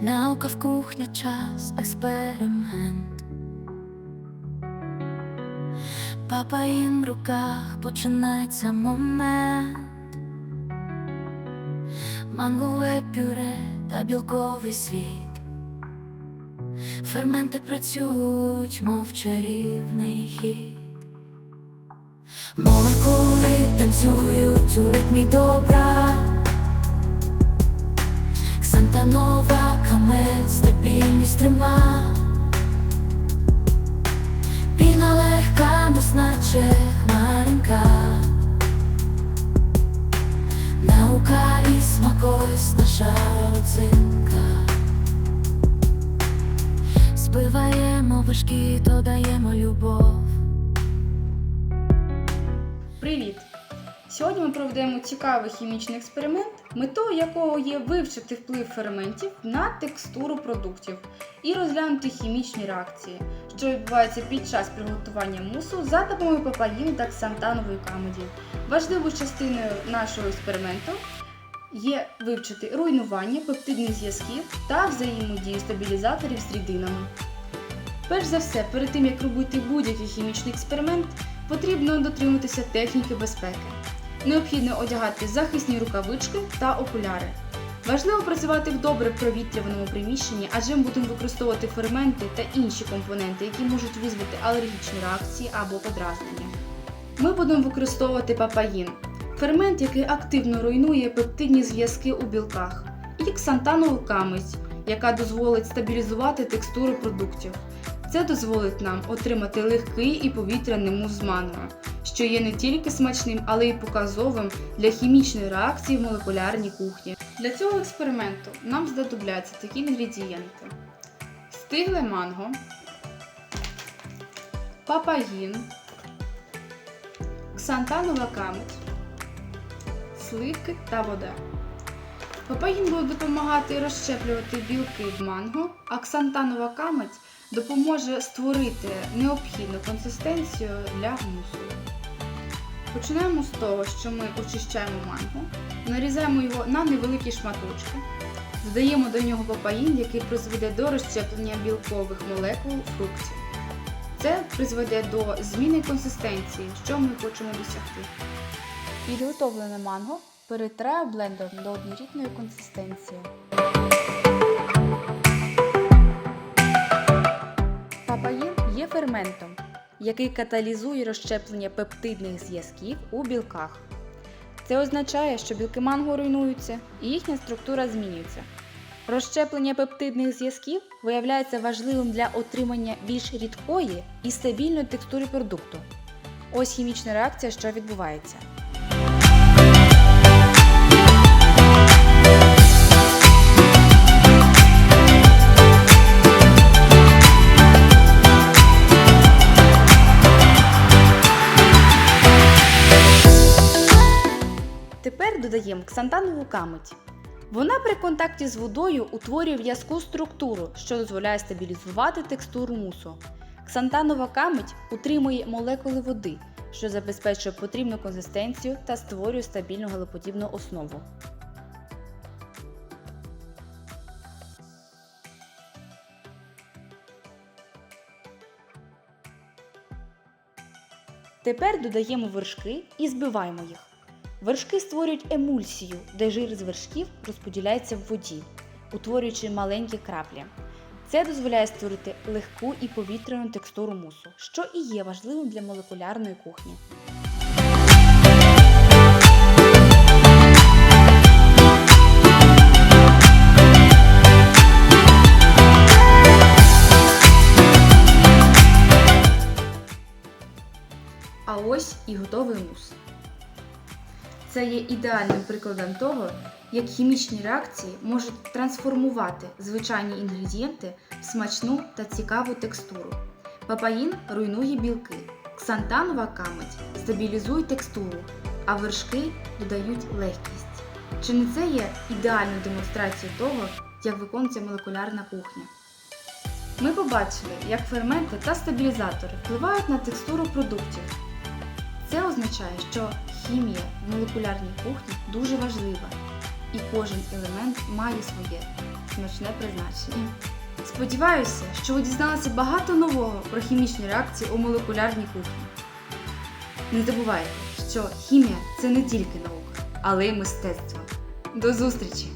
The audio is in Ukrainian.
Наука в кухня час, експеримент. Папаїн в руках починається момент. Мангове пюре та білковий світ. Ферменти працюють, мов чарівний хід. Молекули танцюють у ритмі добра. Сантанова наче хмаринка. Наука і смакось наша родзинка. Збиваємо вершки, додаємо любов. Привіт! Сьогодні ми проведемо цікавий хімічний експеримент, метою якого є вивчити вплив ферментів на текстуру продуктів і розглянути хімічні реакції, що відбуваються під час приготування мусу за допомогою папаїну та ксантанової камеді. Важливою частиною нашого експерименту є вивчити руйнування пептидних зв'язків та взаємодію стабілізаторів з рідинами. Перш за все, перед тим як робити будь-який хімічний експеримент, потрібно дотримуватися техніки безпеки. Необхідно одягати захисні рукавички та окуляри. Важливо працювати в добре провітрюваному приміщенні, адже ми будемо використовувати ферменти та інші компоненти, які можуть визвати алергічні реакції або подразнення. Ми будемо використовувати папаїн фермент, який активно руйнує пептидні зв'язки у білках, і ксантанову камедь, яка дозволить стабілізувати текстуру продуктів. Це дозволить нам отримати легкий і повітряний мус з мангою, що є не тільки смачним, але й показовим для хімічної реакції в молекулярній кухні. Для цього експерименту нам знадобляться такі інгредієнти: стигле манго, папаїн, ксантанова камедь, сливки та вода. Папаїн буде допомагати розщеплювати білки в манго, а ксантанова камедь допоможе створити необхідну консистенцію для мусу. Починаємо з того, що ми очищаємо манго, нарізаємо його на невеликі шматочки, додаємо до нього папаїн, який призведе до розщеплення білкових молекул фруктів. Це призведе до зміни консистенції, що ми хочемо досягти. Підготовлене манго перетраю блендером до однорідної консистенції. Який каталізує розщеплення пептидних зв'язків у білках. Це означає, що білки манго руйнуються і їхня структура змінюється. Розщеплення пептидних зв'язків виявляється важливим для отримання більш рідкої і стабільної текстури продукту. Ось хімічна реакція, що відбувається. Додаємо ксантанову камедь. Вона при контакті з водою утворює в'язку структуру, що дозволяє стабілізувати текстуру мусу. Ксантанова камедь утримує молекули води, що забезпечує потрібну консистенцію та створює стабільну галоподібну основу. Тепер додаємо вершки і збиваємо їх. Вершки створюють емульсію, де жир з вершків розподіляється в воді, утворюючи маленькі краплі. Це дозволяє створити легку і повітряну текстуру мусу, що і є важливим для молекулярної кухні. А ось і готовий мус. Це є ідеальним прикладом того, як хімічні реакції можуть трансформувати звичайні інгредієнти в смачну та цікаву текстуру. Папаїн руйнує білки, ксантанова камедь стабілізує текстуру, а вершки додають легкість. Чи не це є ідеальною демонстрацією того, як виконується молекулярна кухня? Ми побачили, як ферменти та стабілізатори впливають на текстуру продуктів. Це означає, що хімія в молекулярній кухні дуже важлива, і кожен елемент має своє значне призначення. Сподіваюся, що ви дізналися багато нового про хімічні реакції у молекулярній кухні. Не забувайте, що хімія це не тільки наука, але й мистецтво. До зустрічі!